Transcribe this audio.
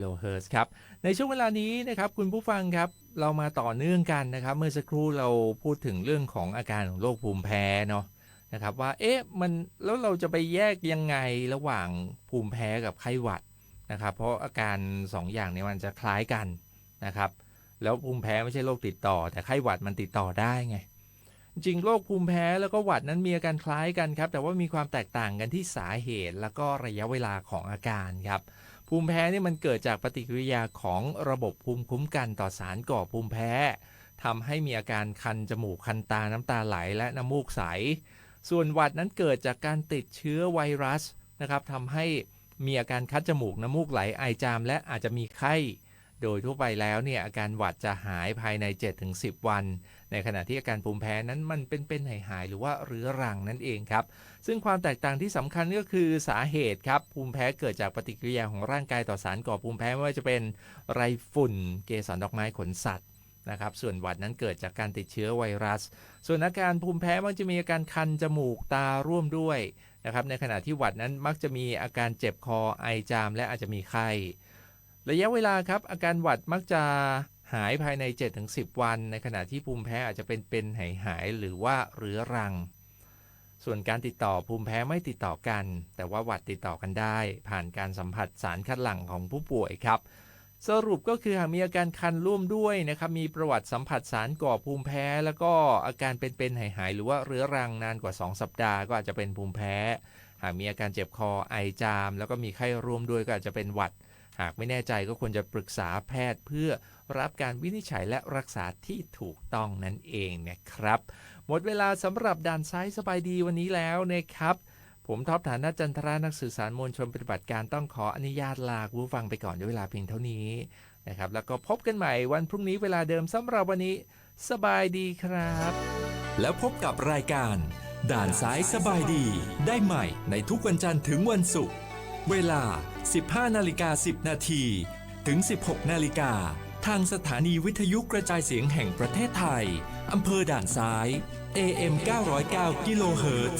โลเฮิร์ตครับ ในช่วงเวลานี้นะครับคุณผู้ฟังครับเรามาต่อเนื่องกันนะครับ เมื่อสักครู่เราพูดถึงเรื่องของอาการของโรคภูมิแพ้เนาะนะครับว่าเอ๊ะมันแล้วเราจะไปแยกยังไงระหว่างภูมิแพ้กับไข้หวัดนะครับ เพราะอาการ2ออย่างเนี้มันจะคล้ายกันนะครับ แล้วภูมิแพ้ไม่ใช่โรคติดต่อ แต่ไข้หวัดมันติดต่อได้ไง จริงโรคภูมิแพ้แล้วก็หวัดนั้นมีอาการคล้ายกันครับ แต่ว่ามีความแตกต่างกันที่สาเหตุแล้วก็ระยะเวลาของอาการครับ ภูมิแพ้นี่มันเกิดจากปฏิกิริยาของระบบภูมิคุ้มกันต่อสารก่อภูมิแพ้ทำให้มีอาการคันจมูกคันตาน้ำตาไหลและน้ำมูกใส ส่วนหวัดนั้นเกิดจากการติดเชื้อไวรัสนะครับทำให้มีอาการคัดจมูกน้ำมูกไหลไอจาม และอาจจะมีไข้ โดยทั่วไปแล้วเนี่ยอาการหวัดจะหายภายใน 7-10 วัน ในขณะที่อาการภูมิแพ้นั้นมันเป็นเป็นหายหายๆหรือว่าเรื้อรังนั่นเองครับ ซึ่งความแตกต่างที่สำคัญก็คือสาเหตุครับ ภูมิแพ้เกิดจากปฏิกิริยาของร่างกายต่อสารก่อภูมิแพ้ไม่ว่าจะเป็นไรฝุ่น เกสรดอกไม้ขนสัตว์นะครับส่วนหวัดนั้นเกิดจากการติดเชื้อไวรัส ส่วนอาการภูมิแพ้มักจะมีอาการคันจมูกตาร่วมด้วยนะครับในขณะที่หวัดนั้นมักจะมีอาการเจ็บคอไอจามและอาจจะมีไข้ ระยะเวลาครับอาการหวัดมักจะหายภายใน 7-10 วัน ในขณะที่ภูมิแพ้อาจจะเป็นเป็นหายหายหรือว่าเรื้อรัง ส่วนการติดต่อภูมิแพ้ไม่ติดต่อกัน แต่ว่าหวัดติดต่อกันได้ ผ่านการสัมผัสสารคัดหลั่งของผู้ป่วยครับ สรุปก็คือหากมีอาการคันร่วมด้วยนะครับมีประวัติสัมผัสสารก่อภูมิแพ้ แล้วก็อาการเป็นๆหายๆหรือว่าเรื้อรังนานกว่า 2 สัปดาห์ก็อาจจะเป็นภูมิแพ้ หากมีอาการเจ็บคอไอจาม แล้วก็มีไข้ร่วมด้วยก็อาจจะเป็นหวัด หากไม่แน่ใจก็ควรจะปรึกษาแพทย์เพื่อรับการวินิจฉัยและรักษาที่ถูกต้องนั่นเองนะครับ หมดเวลาสำหรับด่านซ้ายสบายดีวันนี้แล้วนะครับ ผมท็อปฐานะจันทรานักสื่อสารมวลชนปฏิบัติการต้องขออนุญาตลาคุณผู้ฟังไปก่อนด้วยเวลาเพียงเท่านี้นะครับแล้วก็พบกันใหม่วันพรุ่งนี้เวลาเดิมสำหรับวันนี้ สบายดีครับ แล้วพบกับรายการ ด่านซ้ายสบายดี ได้ใหม่ในทุกวันจันทร์ถึงวันศุกร์ เวลา 15นาฬิกา10 นาทีถึง 16นาฬิกาทางสถานีวิทยุกระจายเสียงแห่งประเทศไทย อำเภอด่านซ้าย AM 909กิโลเฮิรตซ์